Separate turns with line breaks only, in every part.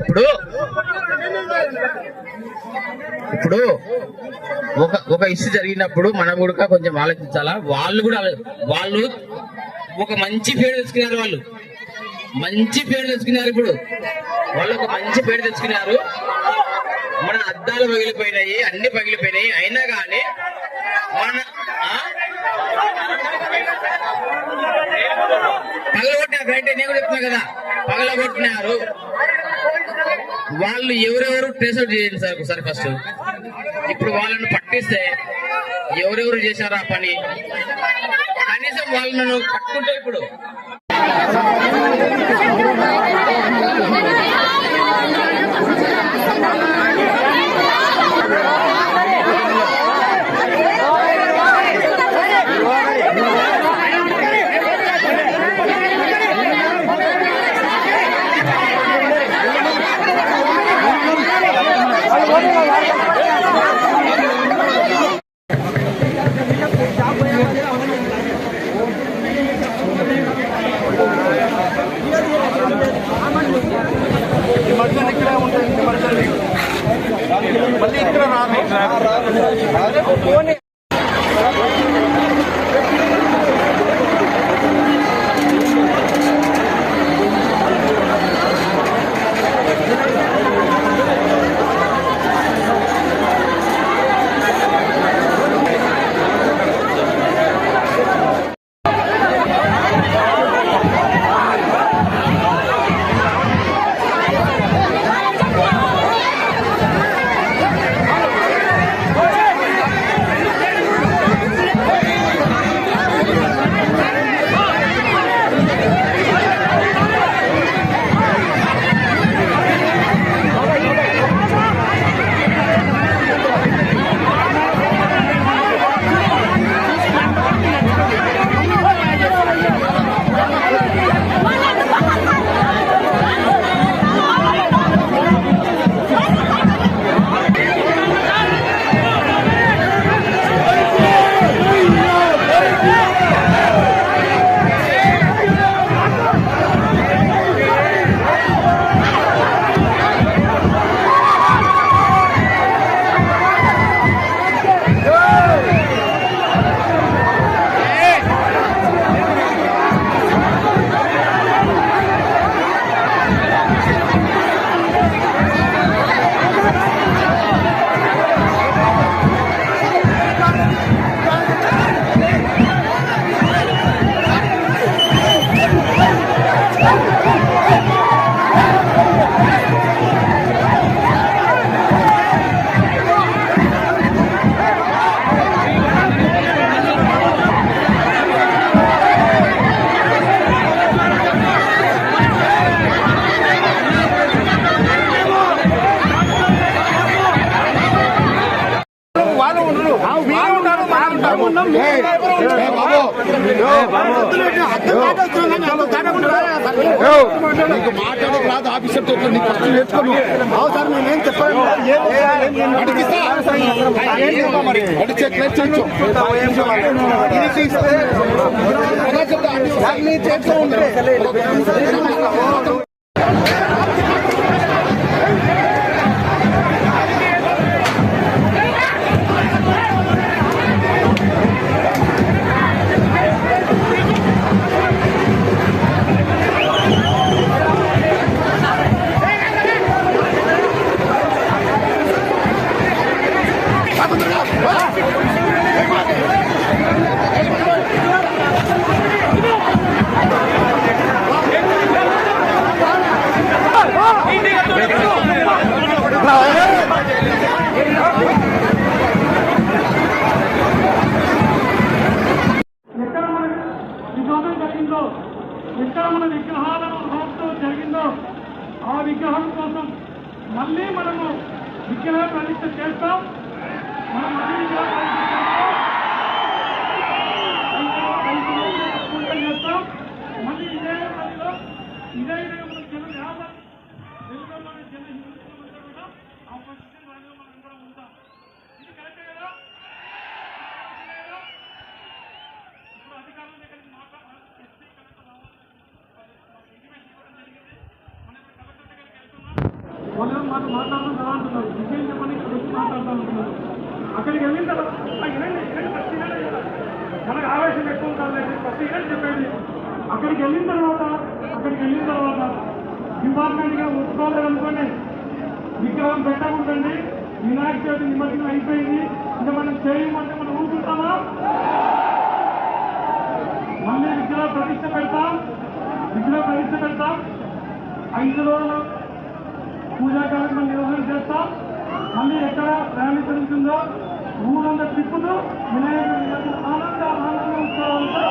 ఇప్పుడు ఇప్పుడు ఒక ఒక ఇష్యూ జరిగినప్పుడు మనం కూడా కొంచెం ఆలోచించాలా? వాళ్ళు కూడా వాళ్ళు ఒక మంచి పేరు తెచ్చుకున్నారు వాళ్ళు. మంచి పేరు తెచ్చుకున్నారు ఇప్పుడు. వాళ్ళు ఒక మంచి పేరు తెచ్చుకున్నారు. మన అద్దాలు పగిలిపోయినాయి అన్ని పగిలిపోయినాయి. అయినా కానీ మన పగలగొట్టిన కరెంట్ నేను కూడా చెప్తున్నా కదా పగలగొట్టినారు. వాళ్ళు ఎవరెవరు ట్రేస్ అవుట్ చేయండి సార్ ఒకసారి ఫస్ట్. ఇప్పుడు వాళ్ళని పట్టిస్తే ఎవరెవరు చేశారు ఆ పని? కనీసం వాళ్ళను పట్టుకుంటే ఇప్పుడు
వాళ్ళు
నీకు మాట్లాడక రాదు ఆఫీసర్తో నీకు ఫస్ట్ నేర్చుకోను
సార్ నేనేం చెప్పాను చేస్తూ
విగ్రహ ప్రతిష్ట చేస్తాం మనం మళ్ళీ విగ్రహ ప్రతిష్ట చేస్తాం. పూజ చేస్తాం మళ్ళీ ఇదే పనిలో ఇదే విధంగా మనం జనం యాభై తెలుగులోని జన హిందువులందరూ కూడా ఆ పొజిషన్ వాళ్ళలో మనం అందరం ఉంటాం ఇది కరెక్టే కదా కరెక్టే కదా? ఇప్పుడు అధికారుల దగ్గరికి మాట్లాడాలి ఎస్పీ కలెక్టర్ రావాలి మాకు ఇంటిమేషన్ ఇవ్వడం జరిగింది మనం ఇప్పుడు కలెక్టర్ దగ్గరికి వెళ్తున్నాం వాళ్ళు మాకు మాట్లాడడం ఎలా అంటున్నారు? విజయం చెప్పని ఇక్కడ వచ్చి మాట్లాడతాం అంటున్నారు. అక్కడికి వెళ్ళిన తర్వాత ఆ, వినండి ఫస్ట్ వినండి మనకు ఆవేశం ఎక్కువ ఉంటుంది ఫస్ట్ వినండి చెప్పేది అక్కడికి వెళ్ళిన తర్వాత అక్కడికి వెళ్ళిన తర్వాత డిపార్ట్మెంట్గా ఒప్పుకోలేదు అనుకోండి. విగ్రహం పెట్టకుండండి వినాయక చవితి నిమజ్జనం అయిపోయింది. ఇంకా మనం చేయమంటే మనం ఊరుకుంటామా? మళ్ళీ విగ్రహ ప్రతిష్ట పెడతాం. విగ్రహ ప్రతిష్ట పెడతాం. ఐదు రోజులు పూజా కార్యక్రమం నిర్వహణ చేస్తాం. మళ్ళీ ఎక్కడ ర్యాలీ జరుగుతుందో ఊరంతా తిప్పుతూ వినాయకుడు ఆనంద ఆనంద ఉత్సవాలతో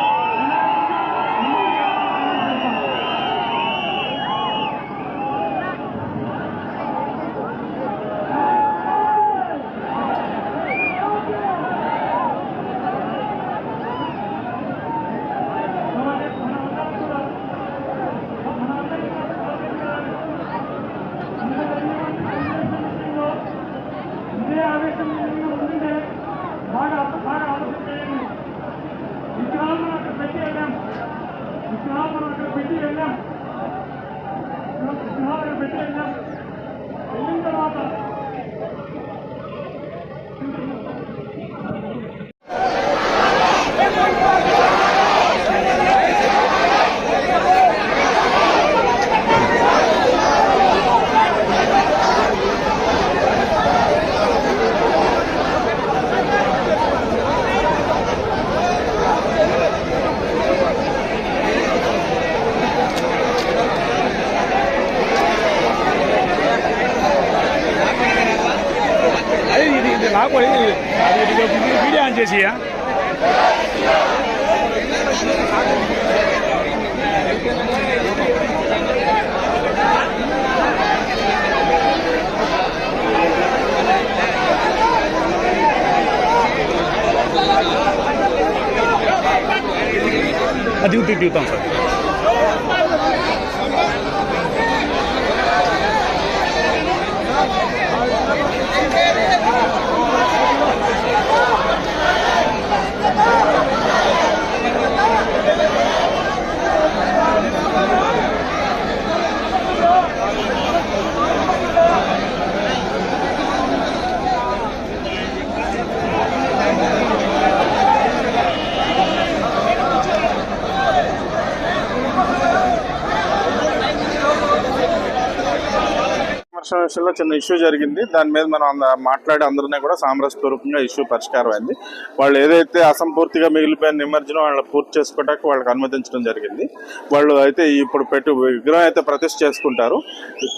వర్షం విషయంలో చిన్న ఇష్యూ జరిగింది. దాని మీద మనం అంద- మాట్లాడి అందరినీ కూడా సామరస్యపూర్వకంగా ఇష్యూ పరిష్కారం అయింది. వాళ్ళు ఏదైతే అసంపూర్తిగా మిగిలిపోయిన నిమజ్జనం వాళ్ళు పూర్తి చేసుకోవడానికి వాళ్ళకి అనుమతించడం జరిగింది. వాళ్ళు అయితే ఇప్పుడు పెట్టు విగ్రహం అయితే ప్రతిష్ఠ చేసుకుంటారు.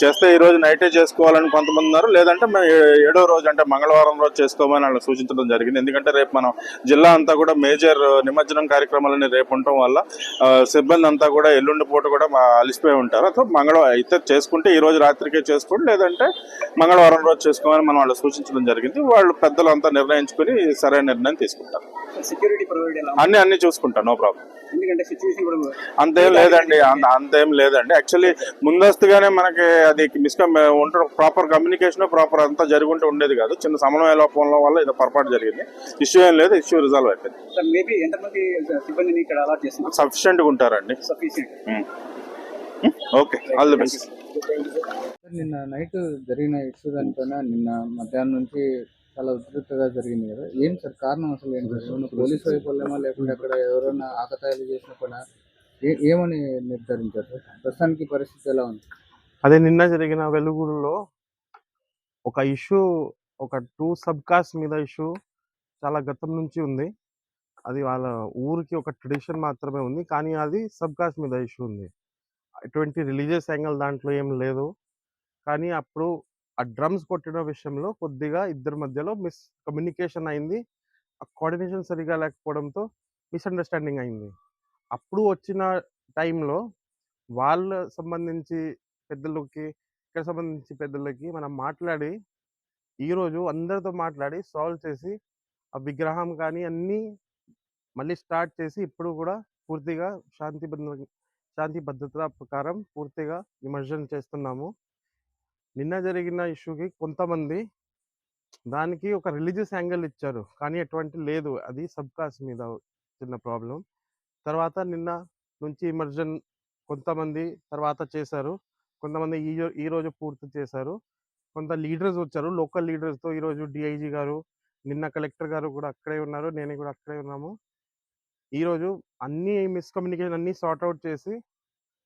చేస్తే ఈ రోజు నైటే చేసుకోవాలని కొంతమంది ఉన్నారు. లేదంటే మేము ఏడో రోజు అంటే మంగళవారం రోజు చేసుకోమని వాళ్ళు సూచించడం జరిగింది. ఎందుకంటే రేపు మనం జిల్లా అంతా కూడా మేజర్ నిమజ్జనం కార్యక్రమాలని రేపు ఉండటం వల్ల సిబ్బంది అంతా కూడా ఎల్లుండి పూట కూడా మా అలిసిపోయి ఉంటారు. అథవా మంగళవారం అయితే చేసుకుంటే ఈ రోజు రాత్రికే చేసుకోండి. లేదంటే మంగళవారం రోజు చేసుకోమని మనం వాళ్ళు సూచించడం జరిగింది. వాళ్ళు పెద్దలు అంతా నిర్ణయించుకుని సరైన నిర్ణయం తీసుకుంటారు.
సెక్యూరిటీ
అన్ని అన్ని చూసుకుంటాం నో ప్రాబ్లం. అంతేం లేదండి అంత- అంతేం లేదండి. యాక్చువల్లీ ముందస్తుగానే మనకి అది మిస్కమ్ ఉండడం ప్రాపర్ కమ్యూనికేషన్ ప్రాపర్ అంతా జరుగుంటే ఉండేది కాదు. చిన్న సమన్వయ లోపం వల్ల ఇది పొరపాటు జరిగింది. ఇష్యూ ఏం లేదు ఇష్యూ రిజాల్వ్ అయిపోయింది. సఫిషియెంట్గా ఉంటారండి.
Sufficient
okay all the best
sir నిన్న నైట్ జరిగిన ఇష్యూ దానిపైన నిన్న మధ్యాహ్నం నుంచి చాలా ఉధృతగా జరిగింది కదా. ఏం సార్ కారణం అసలు ఏంటి? ఏమన్నా పోలీస్ వైపు వల్లేమా లేకుంటే అక్కడ ఎవరైనా ఆకతాయిలు చేసిన పని? ఏ- ఏమని నిర్ధారించారు సార్? ప్రస్తుతానికి పరిస్థితి ఎలా ఉంది?
అదే నిన్న జరిగిన వెలుగులో ఒక ఇష్యూ ఒక టూ సబ్ కాస్ట్ మీద ఇష్యూ చాలా గతం నుంచి ఉంది. అది వాళ్ళ ఊరికి ఒక ట్రెడిషన్ మాత్రమే ఉంది. కానీ అది సబ్ కాస్ట్ మీద ఇష్యూ ఉంది. ఎటువంటి రిలీజియస్ యాంగిల్ దాంట్లో ఏం లేదు. కానీ అప్పుడు ఆ డ్రమ్స్ కొట్టిన విషయంలో కొద్దిగా ఇద్దరి మధ్యలో మిస్ కమ్యూనికేషన్ అయింది. ఆ కోఆర్డినేషన్ సరిగా లేకపోవడంతో మిస్అండర్స్టాండింగ్ అయింది. అప్పుడు వచ్చిన టైంలో వాళ్ళ సంబంధించి పెద్దలకి ఇక్కడ సంబంధించి పెద్దలకి మనం మాట్లాడి ఈరోజు అందరితో మాట్లాడి సాల్వ్ చేసి ఆ విగ్రహం కానీ అన్నీ మళ్ళీ స్టార్ట్ చేసి ఇప్పుడు కూడా పూర్తిగా శాంతి శాంతి భద్రత ప్రకారం పూర్తిగా నిమజ్జనం చేస్తున్నాము. నిన్న జరిగిన ఇష్యూకి కొంతమంది దానికి ఒక రిలీజియస్ యాంగిల్ ఇచ్చారు. కానీ ఎటువంటి లేదు. అది సబ్ కాస్ట్ మీద చిన్న ప్రాబ్లం. తర్వాత నిన్న నుంచి ఇమర్జన్ కొంతమంది తర్వాత చేశారు. కొంతమంది ఈ ఈ రోజు పూర్తి చేశారు. కొంత లీడర్స్ వచ్చారు. లోకల్ లీడర్స్తో ఈరోజు డిఐజీ గారు నిన్న కలెక్టర్ గారు కూడా అక్కడే ఉన్నారు. నేను కూడా అక్కడే ఉన్నాము. ఈరోజు అన్ని మిస్కమ్యూనికేషన్ అన్ని సార్ట్ అవుట్ చేసి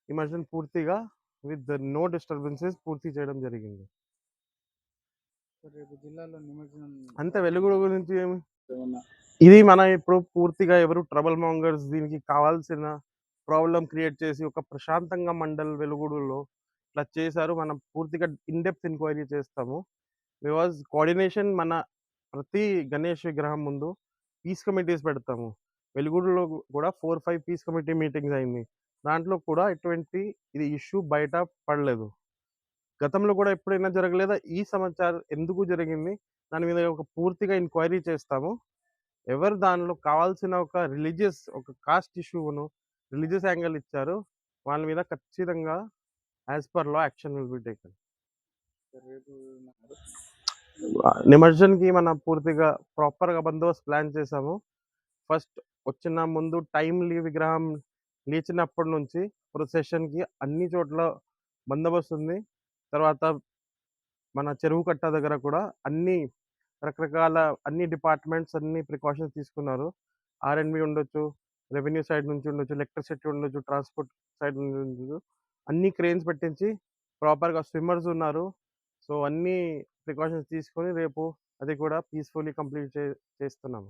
ఈ మధ్యన పూర్తిగా విత్ నో డిస్టర్బెన్సెస్ పూర్తి చేయడం జరిగింది.
జిల్లాలో
అంతే వెలుగుడు గురించి ఏమి? ఇది మన ఇప్పుడు పూర్తిగా ఎవరు ట్రబుల్ మాంగర్స్ దీనికి కావాల్సిన ప్రాబ్లం క్రియేట్ చేసి ఒక ప్రశాంతంగా మండల్ వెలుగుడులో ఇట్లా చేశారు. మనం పూర్తిగా ఇన్డెప్త్ ఎంక్వైరీ చేస్తాము. బికాజ్ కోఆర్డినేషన్ మన ప్రతి గణేష్ విగ్రహం ముందు పీస్ కమిటీస్ పెడతాము. వెలుగుడులో కూడా four five peace committee meetings అయింది. దాంట్లో కూడా ఎటువంటి ఇది ఇష్యూ బయట పడలేదు. గతంలో కూడా ఎప్పుడైనా జరగలేదా? ఈ సమాచారం ఎందుకు జరిగింది? దాని మీద ఒక పూర్తిగా ఎంక్వైరీ చేస్తాము. ఎవరు దానిలో కావాల్సిన ఒక రిలీజియస్ ఒక కాస్ట్ ఇష్యూను రిలీజియస్ యాంగిల్ ఇచ్చారు. వాళ్ళ మీద ఖచ్చితంగా as per law action will be taken. నిమజ్జన్కి మనం పూర్తిగా ప్రాపర్గా బందోబస్తు ప్లాన్ చేసాము ఫస్ట్ వచ్చిన ముందు టైంలీ విగ్రహం లేచినప్పటి నుంచి ప్రొసెషన్కి అన్ని చోట్ల బందోబస్తు ఉంది తర్వాత మన చెరువు కట్ట దగ్గర కూడా అన్ని రకరకాల అన్ని డిపార్ట్మెంట్స్ అన్ని ప్రికాషన్స్ తీసుకున్నారు. ఆర్ఎండ్బి ఉండొచ్చు రెవెన్యూ సైడ్ నుంచి ఉండొచ్చు ఎలక్ట్రిసిటీ ఉండొచ్చు ట్రాన్స్పోర్ట్ సైడ్ నుంచి ఉండొచ్చు. అన్ని క్రెయిన్స్ పెట్టించి ప్రాపర్గా స్విమ్మర్స్ ఉన్నారు. సో అన్ని ప్రికాషన్స్ తీసుకొని రేపు అది కూడా పీస్ఫుల్లీ కంప్లీట్ చే చేస్తున్నాము.